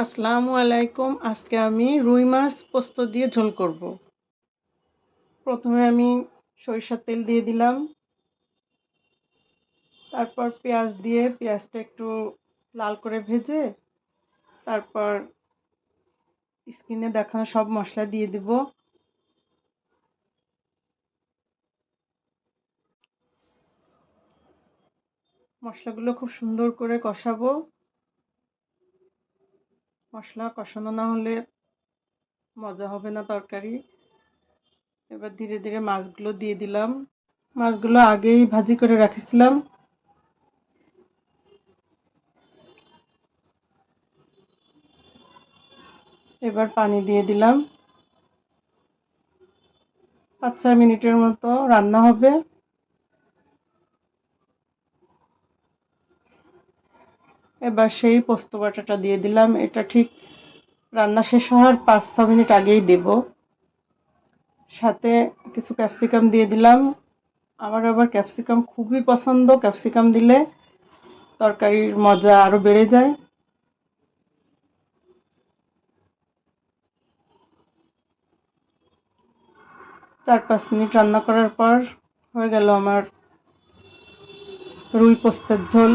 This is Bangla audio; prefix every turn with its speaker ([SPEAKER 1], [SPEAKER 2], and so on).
[SPEAKER 1] আসসালামু আলাইকুম। আজকে আমি রুই মাছ পোস্ত দিয়ে ঝোল করব। প্রথমে আমি সরিষার তেল দিয়ে দিলাম। তারপর পেঁয়াজ দিয়ে পেঁয়াজটা একটু লাল করে ভেজে তারপর স্কিনে দেখানো সব মশলা দিয়ে দিব। মশলাগুলো খুব সুন্দর করে কষাবো। মশলা কষানো না হলে মজা হবে না তরকারি। এবার ধীরে ধীরে মাছগুলো দিয়ে দিলাম। মাছগুলো আগেই ভাজি করে রাখেছিলাম। এবার পানি দিয়ে দিলাম। পাঁচ ছয় মিনিটের মতো রান্না হবে। এবার সেই পোস্ত বাটাটা দিয়ে দিলাম। এটা ঠিক রান্না শেষ হওয়ার পাঁচ, ছ মিনিট আগেই দেব। সাথে কিছু ক্যাপসিকাম দিয়ে দিলাম। আমার আবার ক্যাপসিকাম খুবই পছন্দ। ক্যাপসিকাম দিলে তরকারির মজা আরও বেড়ে যায়। চার, পাঁচ মিনিট রান্না করার পর হয়ে গেল আমার রুই পোস্তের ঝোল।